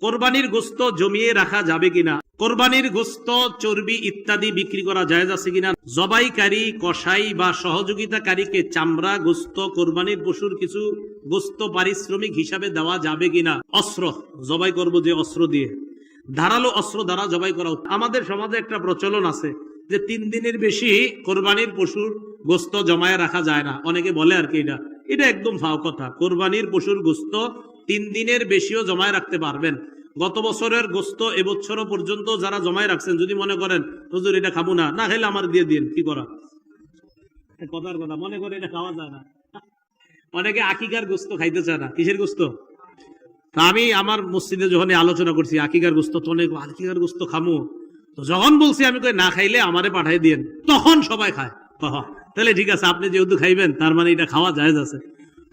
কোরবানির গোস্ত জমিয়ে রাখা যাবে কিনা? কোরবানির গোস্ত, চর্বি ইত্যাদি বিক্রি করা জায়েজ আছে কিনা? জবাইকারী, কসাই বা সহযোগিতাকারীকে চামড়া, গোস্ত, কোরবানির পশুর কিছু গোস্ত পারিশ্রমিক হিসাবে দেওয়া যাবে কিনা? অস্ত্র, জবাই করব যে অস্ত্র দিয়ে। ধারালো অস্ত্র দ্বারা জবাই করা আমাদের সমাজে একটা প্রচলন আছে যে তিন দিনের বেশি কোরবানির পশুর গোস্ত জমায়ে রাখা যায় না। অনেকে বলে আর কি এটা। এটা একদম ফাও কথা। কোরবানির পশুর গোস্ত তিন দিনের বেশিও জমায় রাখতে পারবেন। গত বছরের গোস্ত এবছরও পর্যন্ত যারা জমায় রাখছেন, যদি মনে করেন, হুজুর, এটা খাব না। না খেলে আমার দিয়ে দিন, কি করা কথার কথা, মনে করে এটা খাওয়া যায় না। অনেকে আকিকার গোস্ত খাইতে চায় না। কিসের গোস্ত? আমি আমার মসজিদে যখন আলোচনা করছি, আকিকার গোস্ত তো অনেক, আকিকার গোস্ত খামু। তো যখন বলছি, আমি কই, না খাইলে আমারে পাঠাই দিন তখন সবাই খায়। তাহলে ঠিক আছে, আপনি যেহেতু খাইবেন, তার মানে এটা খাওয়া জায়েজ আছে।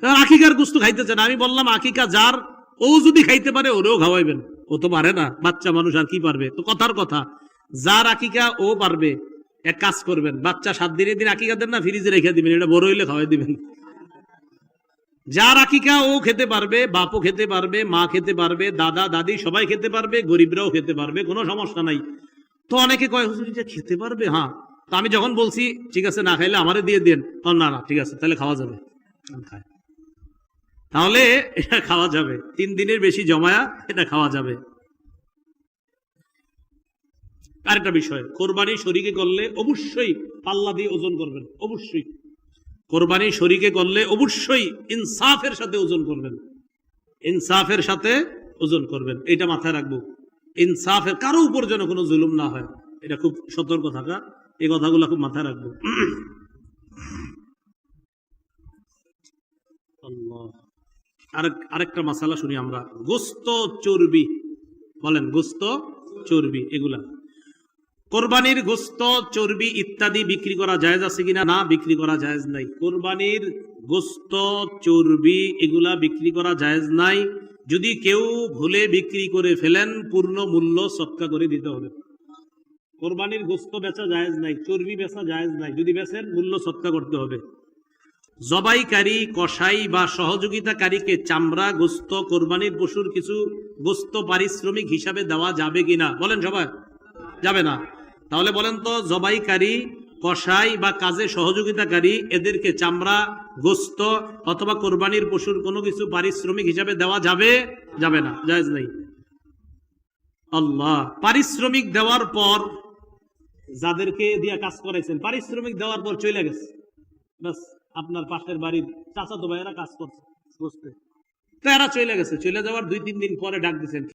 কারণ আকিকার গোস্ত খাইতে চান আমি বললাম আকিকা যার, ও যদি খাইতে পারে, ওরেও খাওয়াইবেন। ও তো পারে না, বাচ্চা মানুষ আর কি পারবে? তো কথার কথা, যার আকিকা ও পারবে। এক কাজ করবেন, বাচ্চা সাত দিনের দিন আকিকা দেন না, ফ্রিজে রেখে দিবেন, এটা বড় হইলে খাওয়াই দিবেন। যার আকিকা ও খেতে পারবে, বাপও খেতে পারবে, মা খেতে পারবে, দাদা, দাদি সবাই খেতে পারবে, গরিবরাও খেতে পারবে, কোনো সমস্যা নাই। তো অনেকে কয়, হুজুর, এটা খেতে পারবে? হ্যাঁ। তো আমি যখন বলছি, ঠিক আছে, না খাইলে আমারে দিয়ে দেন। না না, ঠিক আছে, তাহলে খাওয়া যাবে। খায়। তাহলে এটা খাওয়া যাবে। তিন দিনের বেশি জমায়া এটা খাওয়া যাবে। আরেকটা বিষয়, কোরবানি শরীকে করলে অবশ্যই পাল্লা দিয়ে ওজন করবেন, অবশ্যই। কোরবানি শরীকে করলে অবশ্যই ইনসাফের সাথে ওজন করবেন। ইনসাফের সাথে ওজন করবেন, এটা মাথায় রাখব। ইনসাফের কারও উপর যেন কোনো জুলুম না হয়, এটা খুব সতর্ক থাকা, এই কথাগুলো খুব মাথায় রাখব। আরেক, আরেকটা মাসালা শুনি আমরা। গোস্ত চর্বি। বলেন, গোস্ত চর্বি, এগুলা। কোরবানির গোস্ত চর্বি ইত্যাদি বিক্রি করা জায়েজ আছে কিনা? না, বিক্রি করা জায়েজ নাই। কোরবানির গোস্ত চর্বি এগুলা বিক্রি করা জায়েজ নাই। যদি কেউ ভুলে বিক্রি করে ফেলেন, পূর্ণ মূল্য সৎকা করে দিতে হবে। কোরবানির গোস্ত বেচা জায়েজ নাই, চর্বি বেচা জায়েজ নাই। যদি বেচেন, মূল্য সৎকা করতে হবে। জবাইকারী, কসাই বা সহযোগিতাকারীকে চামড়া, গোস্ত, কোরবানির পশুর কিছু গোস্ত পারিশ্রমিক হিসাবে দেওয়া যাবে কিনা বলেন সবাই। যাবে না। তাহলে বলেন তো, জবাইকারী, কসাই বা কাজে সহযোগিতাকারী, এদেরকে চামড়া, গোস্ত অথবা কোরবানির পশুর কোনো কিছু পারিশ্রমিক হিসাবে দেওয়া যাবে? যাবে না। জায়েজ নেই। আল্লাহ। পারিশ্রমিক দেওয়ার পর যাদেরকে দিয়া কাজ করাইছেন, পারিশ্রমিক দেওয়ার পর চলে গেছে। বাস আপনার পাশের বাড়ির চাচাতো ভাইয়েরা কাজ করছে। বুঝতে। তো এরা চলে গেছে। চলে যাওয়ার দুই তিন দিন পরে ডাক দিচ্ছেন